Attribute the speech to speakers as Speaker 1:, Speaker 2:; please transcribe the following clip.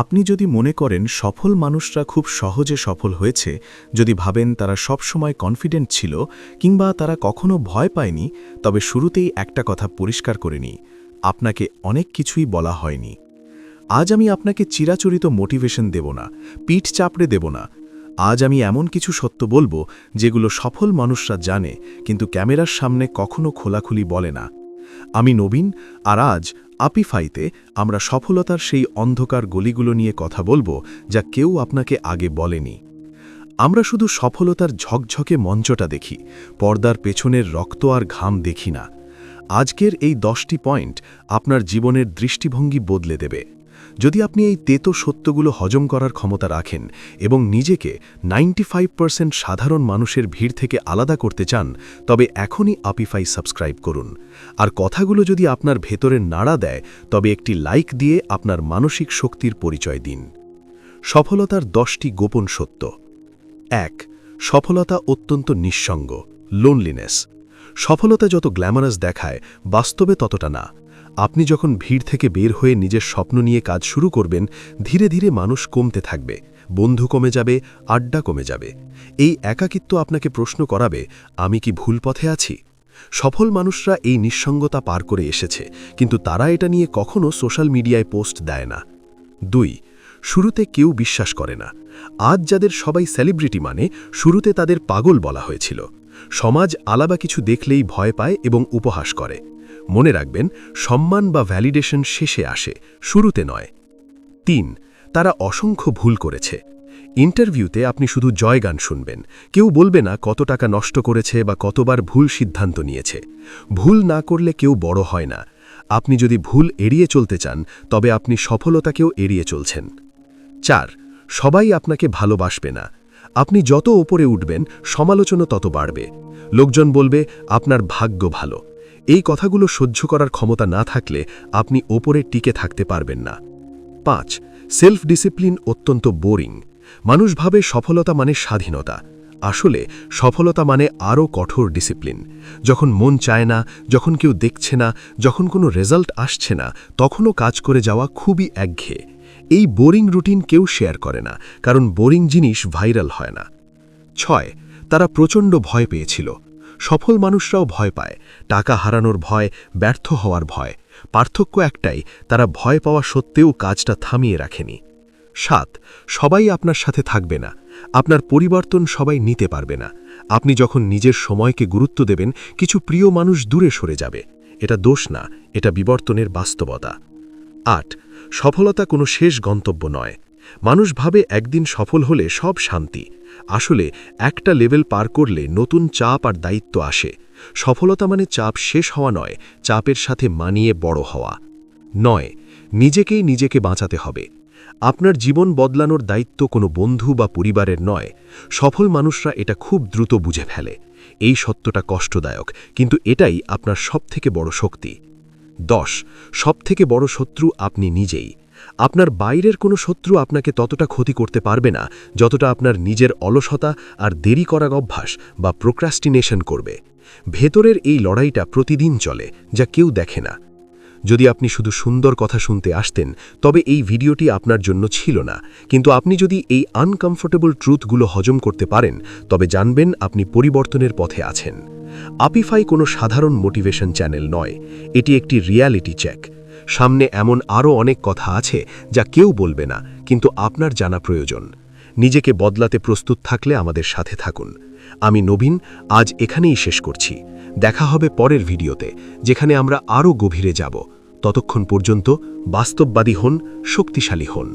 Speaker 1: আপনি যদি মনে করেন সফল মানুষরা খুব সহজে সফল হয়েছে, যদি ভাবেন তারা সবসময় কনফিডেন্ট ছিল কিংবা তারা কখনো ভয় পায়নি, তবে শুরুতেই একটা কথা পরিষ্কার করে নিই, আপনাকে অনেক কিছুই বলা হয়নি। আজ আমি আপনাকে চিরাচরিত মোটিভেশন দেব না, পিঠ চাপড়ে দেব না। আজ আমি এমন কিছু সত্য বলব যেগুলো সফল মানুষরা জানে, কিন্তু ক্যামেরার সামনে কখনো খোলাখুলি বলে না। আমি নবীন, আর আজ আপিফাইতে আমরা সফলতার সেই অন্ধকার গলিগুলো নিয়ে কথা বলব যা কেউ আপনাকে আগে বলেনি। আমরা শুধু সফলতার ঝকঝকে মঞ্চটা দেখি, পর্দার পেছনের রক্ত আর ঘাম দেখি না। আজকের এই দশটি পয়েন্ট আপনার জীবনের দৃষ্টিভঙ্গি বদলে দেবে। যদি আপনি এই তেতো সত্যগুলো হজম করার ক্ষমতা রাখেন এবং নিজেকে 95% সাধারণ মানুষের ভিড় থেকে আলাদা করতে চান, তবে এখনই আপিফাই সাবস্ক্রাইব করুন। আর কথাগুলো যদি আপনার ভেতরে নাড়া দেয়, তবে একটি লাইক দিয়ে আপনার মানসিক শক্তির পরিচয় দিন। সফলতার দশটি গোপন সত্য। এক, সফলতা অত্যন্ত নিঃসঙ্গ লোনলিনেস সফলতা যত গ্ল্যামারাস দেখায়, বাস্তবে ততটা না। আপনি যখন ভিড় থেকে বের হয়ে নিজের স্বপ্ন নিয়ে কাজ শুরু করবেন, ধীরে ধীরে মানুষ কমতে থাকবে, বন্ধু কমে যাবে, আড্ডা কমে যাবে। এই একাকিত্ব আপনাকে প্রশ্ন করাবে, আমি কি ভুল পথে আছি? সফল মানুষরা এই নিঃসঙ্গতা পার করে এসেছে, কিন্তু তারা এটা নিয়ে কখনো সোশ্যাল মিডিয়ায় পোস্ট দেয় না। দুই, শুরুতে কেউ বিশ্বাস করে না। আজ যাদের সবাই সেলিব্রিটি মানে শুরুতে তাদের পাগল বলা হয়েছিল। সমাজ আলাবা কিছু দেখলেই ভয় পায় এবং উপহাস করে। মনে রাখবেন, সম্মান বা ভ্যালিডেশন শেষে আসে, শুরুতে নয়। তিন, তারা অসংখ্য ভুল করেছে। ইন্টারভিউতে আপনি শুধু জয়গান শুনবেন। কেউ বলবে না কত টাকা নষ্ট করেছে বা কতবার ভুল সিদ্ধান্ত নিয়েছে। ভুল না করলে কেউ বড় হয় না। আপনি যদি ভুল এড়িয়ে চলতে চান, তবে আপনি সফলতাকেও এড়িয়ে চলছেন। চার, সবাই আপনাকে ভালোবাসবে না। আপনি যত ওপরে উঠবেন, সমালোচনা তত বাড়বে। লোকজন বলবে, আপনার ভাগ্য ভালো। এই কথাগুলো সহ্য করার ক্ষমতা না থাকলে আপনি ওপরে টিকে থাকতে পারবেন না। পাঁচ সেলফ ডিসিপ্লিন অত্যন্ত বোরিং। মানুষ ভাবে সফলতা মানে স্বাধীনতা। আসলে, সফলতা মানে আরও কঠোর ডিসিপ্লিন। যখন মন চায় না, যখন কেউ দেখছে না, যখন কোনো রেজাল্ট আসছে না, তখনও কাজ করে যাওয়া খুবই একঘেয়ে। এই বোরিং রুটিন কেউ শেয়ার করে না, কারণ বোরিং জিনিস ভাইরাল হয় না। ছয়, তারা প্রচণ্ড ভয় পেয়েছিল। সফল মানুষরাও ভয় পায়। টাকা হারানোর ভয়, ব্যর্থ হওয়ার ভয়। পার্থক্য একটাই, তারা ভয় পাওয়া সত্ত্বেও কাজটা থামিয়ে রাখেনি। সাত, সবাই আপনার সাথে থাকবে না। আপনার পরিবর্তন সবাই নিতে পারবে না। আপনি যখন নিজের সময়কে গুরুত্ব দেবেন, কিছু প্রিয় মানুষ দূরে সরে যাবে। এটা দোষ না, এটা বিবর্তনের বাস্তবতা। আট, সফলতা কোনো শেষ গন্তব্য নয়। মানুষ ভাবে একদিন সফল হলে সব শান্তি। আসলে একটা লেভেল পার করলে নতুন চাপ আর দায়িত্ব আসে। সফলতা মানে চাপ শেষ হওয়া নয়, চাপের সাথে মানিয়ে বড় হওয়া। নয়, নিজেকেই নিজেকে বাঁচাতে হবে। আপনার জীবন বদলানোর দায়িত্ব কোনো বন্ধু বা পরিবারের নয়। সফল মানুষরা এটা খুব দ্রুত বুঝে ফেলে। এই সত্যটা কষ্টদায়ক, কিন্তু এটাই আপনার সবথেকে বড় শক্তি। দশ, সবথেকে বড় শত্রু আপনি নিজেই। আপনার বাইরের কোনো শত্রু আপনাকে ততটা ক্ষতি করতে পারবে না, যতটা আপনার নিজের অলসতা আর দেরি করার অভ্যাস বা প্রোক্রাস্টিনেশন করবে। ভেতরের এই লড়াইটা প্রতিদিন চলে, যা কেউ দেখে না। যদি আপনি শুধু সুন্দর কথা শুনতে আসতেন, তবে এই ভিডিওটি আপনার জন্য ছিল না। কিন্তু আপনি যদি এই আনকমফোর্টেবল ট্রুথগুলো হজম করতে পারেন, তবে জানবেন আপনি পরিবর্তনের পথে আছেন। আপিফাই কোনো সাধারণ মোটিভেশন চ্যানেল নয়। এটি একটি রিয়ালিটি চেক সামনে এমন আরও অনেক কথা আছে যা কেউ বলবে না, কিন্তু আপনার জানা প্রয়োজন। নিজেকে বদলাতে প্রস্তুত থাকলে আমাদের সাথে থাকুন। আমি নবীন, আজ এখানেই শেষ করছি। দেখা হবে পরের ভিডিওতে, যেখানে আমরা আরও গভীরে যাব। ততক্ষণ পর্যন্ত বাস্তববাদী হন, শক্তিশালী হন।